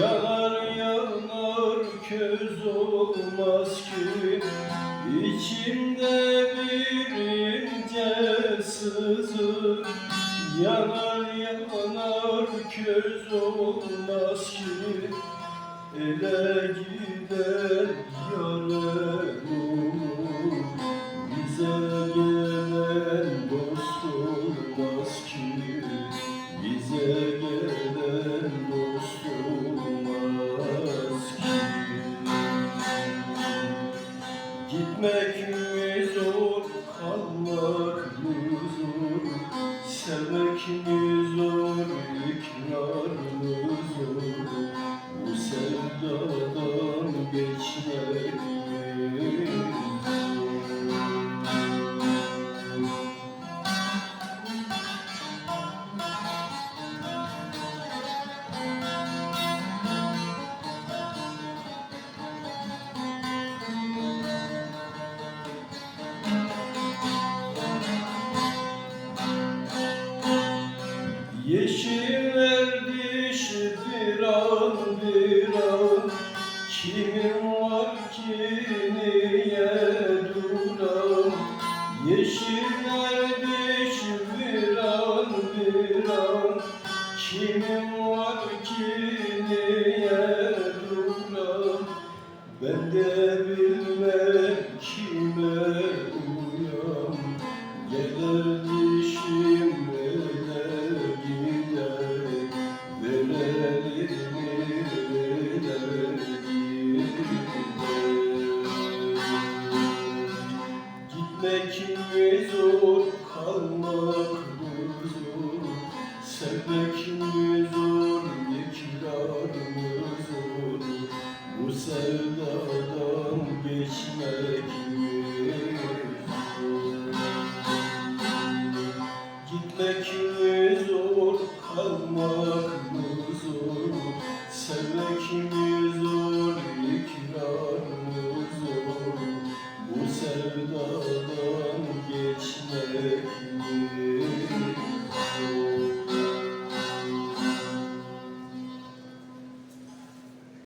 Yanar yanar köz olmaz ki. İçimde bir ince Yanar yanar köz olmaz ki. Ele gir olmaz Gitmek zor, kalmak mı Sevmek mi zor, ikrar mı zor? Bu sevdadan geçmek Kimin var ki. Sendeki huzur kalmak huzur. Sendeki huzur ikrarım huzur Bu sevdadan geçmek huzur Gitmek huzur